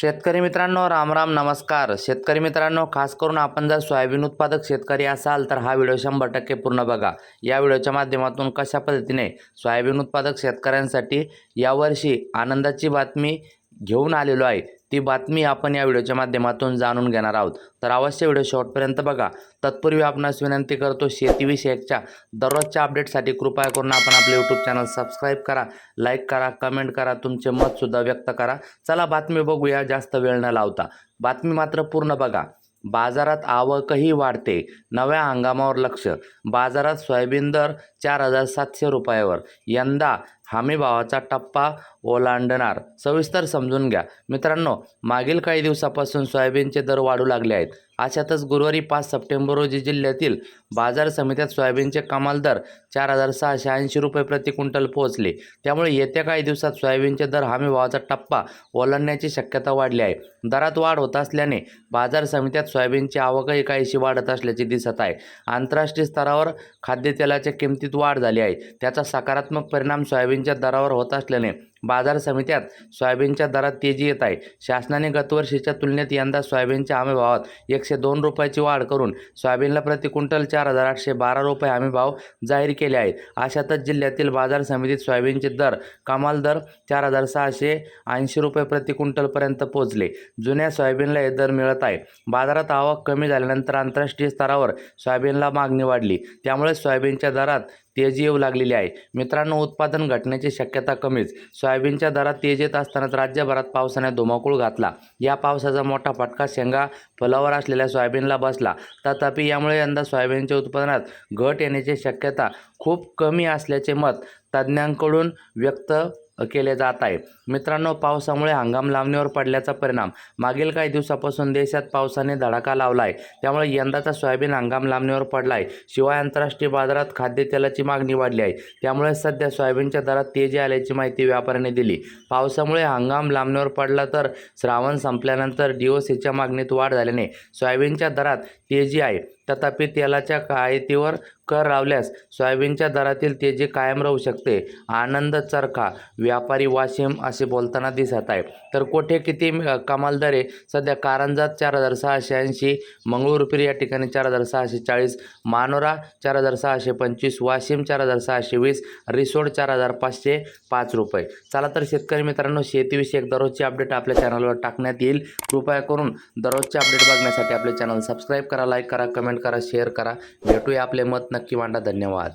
शेतकरी मित्रांनो राम राम नमस्कार. शेतकरी मित्रांनो खास करून आपण जर सोयाबीन उत्पादक शेतकरी असाल तर हा व्हिडिओ शंभर टक्के पूर्ण बघा. या व्हिडिओच्या माध्यमातून कशा पद्धतीने सोयाबीन उत्पादक शेतकऱ्यांसाठी यावर्षी आनंदाची बातमी घेऊन आलेलो आहे. ती बातमी आपण या व्हिडिओच्या माध्यमातून जाणून घेणार आहोत. तर अवश्य व्हिडिओ शेवटपर्यंत बघा. तत्पूर्वी आपणास विनंती करतो शेतीविषयकच्या दररोजच्या अपडेटसाठी कृपया करून आपण आपले यूट्यूब चॅनल सबस्क्राईब करा लाईक करा कमेंट करा तुमचे मतसुद्धा व्यक्त करा. चला बातमी बघूया जास्त वेळ न लावता. बातमी मात्र पूर्ण बघा. बाजारात आवकही वाढते. नव्या हंगामावर लक्ष. बाजारात सोयाबीन दर चार हजार सातशे रुपयावर. यंदा हमीभावाचा टप्पा ओलांडणार. सविस्तर समजून घ्या. मित्रांनो मागील काही दिवसापासून सोयाबीनचे दर वाढू लागले आहेत. अशातच गुरुवारी पाच सप्टेंबर रोजी जिल्ह्यातील बाजार समित्यात सोयाबीनचे कमाल दर चार हजार सहाशे ऐंशी रुपये प्रति क्विंटल पोहोचले. त्यामुळे येत्या काही दिवसात सोयाबीनचे दर हमी भावाचा टप्पा ओलांडण्याची शक्यता वाढली आहे. दरात वाढ होत असल्याने बाजार समित्यात सोयाबीनची आवकही काहीशी वाढत असल्याचे दिसत आहे. आंतरराष्ट्रीय स्तरावर खाद्यतेलाच्या किमतीत वाढ झाली आहे. त्याचा सकारात्मक परिणाम सोयाबीनच्या दरावर होत असल्याने बाजार समित्यात सोयाबीनच्या दरात तेजी येत आहे. शासनाने गतवर्षीच्या तुलनेत यंदा सोयाबीनच्या हमी भावात एकशे दोन रुपयाची वाढ करून सोयाबीनला प्रति क्विंटल चार हजार आठशे बारा रुपये हमी भाव जाहीर केले आहेत. अशातच जिल्ह्यातील बाजार समितीत सोयाबीनचे दर कमाल दर चार हजार सहाशे ऐंशी रुपये प्रति क्विंटलपर्यंत पोहोचले. जुन्या सोयाबीनला हे दर मिळत आहे. बाजारात आवक कमी झाल्यानंतर आंतरराष्ट्रीय स्तरावर सोयाबीनला मागणी वाढली. त्यामुळे सोयाबीनच्या दरात तेजी येऊ लागलेली आहे. मित्रांनो उत्पादन घटण्याची शक्यता कमीच. सोयाबीनच्या दरात तेज येत असतानाच राज्यभरात पावसाने धुमाकूळ घातला. या पावसाचा मोठा फटका शेंगा फुलावर असलेल्या सोयाबीनला बसला. तथापि यामुळे यंदा सोयाबीनच्या उत्पादनात घट येण्याची शक्यता खूप कमी असल्याचे मत तज्ज्ञांकडून व्यक्त केले जात आहे मित्रांनो पावसामुळे हंगाम लांबणीवर पडल्याचा परिणाम. मागील काही दिवसापासून देशात पावसाने धडाका लावला आहे त्यामुळे यंदाचा सोयाबीन हंगाम लांबणीवर पडला आहे शिवाय आंतरराष्ट्रीय बाजारात खाद्यतेलाची मागणी वाढली आहे. त्यामुळे सध्या सोयाबीनच्या दरात तेजी आल्याची माहिती व्यापाऱ्यांनी दिली. पावसामुळे हंगाम लांबणीवर पडला तर श्रावण संपल्यानंतर डीओसीच्या मागणीत वाढ झाल्याने सोयाबीनच्या दरात तेजी आहे. तथापि तेलाच्या कायतीवर कर लावल्यास सोयाबीनच्या दरातील तेजी कायम राहू शकते. आनंद चरखा व्यापारी वाशिम असे बोलताना दिसत आहे. तर कोठे किती कमाल दर? आहे सध्या कारंजात चार हजार सहाशे ऐंशी मंगळूरपीर या ठिकाणी चार हजार सहाशे चाळीस मानोरा चार हजार सहाशे पंचवीस वाशिम चार हजार सहाशे वीस रिसोड चार हजार पाचशे पाच रुपये. चला तर शेतकरी मित्रांनो शेतीविषयक दररोजची अपडेट आपल्या चॅनलवर टाकण्यात येईल. कृपया करून दररोजचे अपडेट बघण्यासाठी आपले चॅनल सबस्क्राईब करा लाईक करा कमेंट करा शेअर करा. भेटूया आपले मत नक्की मांडा. धन्यवाद.